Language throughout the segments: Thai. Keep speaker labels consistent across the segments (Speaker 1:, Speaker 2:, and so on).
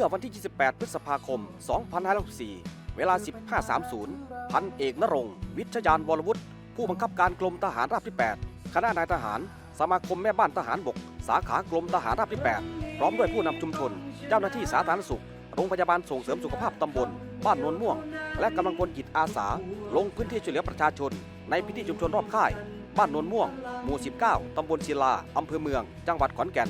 Speaker 1: มื่อวันที่ 28 พฤษภาคม 2564 เวลา 15.30 พันเอกนรงค์วิชยานวรวุฒิ ผู้บังคับการกรมทหารราบที่ 8 คณะนายทหาร สมาคมแม่บ้านทหารบก สาขากรมทหารราบที่ 8 พร้อมด้วยผู้นำชุมชน เจ้าหน้าที่สาธารณสุข โรงพยาบาลส่งเสริมสุขภาพตำบล บ้านโนนม่วง และกำลังพลจิตอาสา ลงพื้นที่ช่วยเหลือประชาชน ในพื้นที่ชุมชนรอบค่าย บ้านโนนม่วง หมู่ 19 ตำบลศิลา อำเภอเมือง จังหวัดขอนแก่น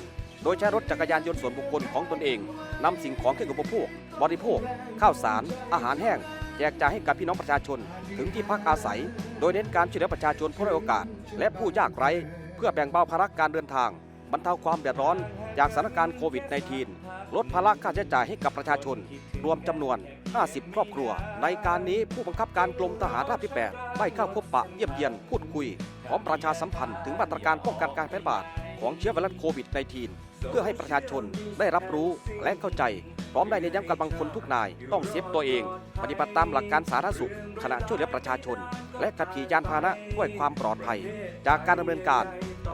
Speaker 1: ดยใช้รถจักรยานยนต์ส่วนบุคคลของตนเองนำสิ่งของเครื่องอุปโภคบริโภค ข้าวสาร อาหารแห้ง แจกจ่ายให้กับพี่น้องประชาชน ถึงที่พักอาศัย โดยเน้นการช่วยเหลือประชาชนผู้ด้อยโอกาส และผู้ยากไร้ เพื่อแบ่งเบาภาระการเดินทางบรรเทาความเดือดร้อนจากสถานการณ์โควิด -19 ลดภาระค่าใช้จ่ายให้กับประชาชน รวมจำนวน 50 ครอบครัว ในการนี้ผู้บังคับการกรมทหารราบที่ 8 ได้เข้าพบปะเยี่ยมเยียนพูดคุย พร้อมประชาสัมพันธ์ถึงมาตรการป้องกันการแพร่ระบาดของเชื้อไวรัสโควิด -19 เพื่อให้ประชาชนได้รับรู้และเข้าใจ พร้อมได้เน้นย้ำกำลังคนทุกนาย ต้องเซฟตัวเอง ปฏิบัติตามหลักการสาธารณสุข ขณะช่วยเหลือประชาชน และขับขี่ยานพาหนะด้วยความปลอดภัย จากการดำเนินการ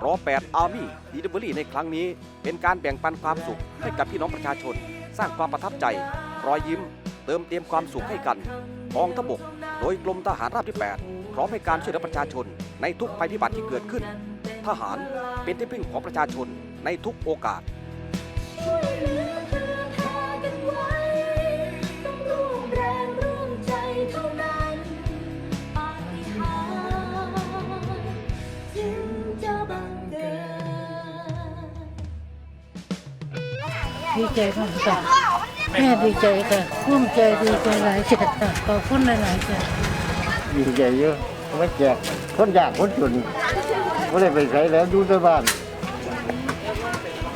Speaker 1: รอ8 Army Delivery ในครั้งนี้ เป็นการแบ่งปันความสุขให้กับพี่น้องประชาชน สร้างความประทับใจ รอยยิ้ม เติมเต็มความสุขให้กันกองทพบก โดยกรมทหารราบที่ 8 พร้อมให้การช่วยเหลือประชาชนในทุกภัยพิบัติที่เกิดขึ้น ทหารเป็นที่พึ่งของประชาชน ในทุกโอกาส
Speaker 2: ดี
Speaker 3: ใจมากค่ะแม่ดีใจค่ะภูมิใจดีใจหลายจัดค่ะขอบคุณหลายๆค่ะ
Speaker 4: ยิ่งใหญ่เยอะไม่แจกคนยากคนจนไม่ได้ไปใช้แล้วอยู่แต่บ้าน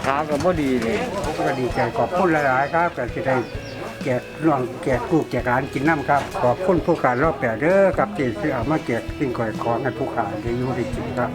Speaker 4: ขาก็บ่ดีเลย
Speaker 5: ผมก็ดีใจขอบคุณหลายๆครับก็จะได้แจกน้องแจกลูกแจกหลานกินน้ำครับ ขอบคุณผู้การรอบแปดเด้อครับที่ซื้อเอามาแจกสิ่งก่อยของให้ผู้ขาได้อยู่ได้กินครับ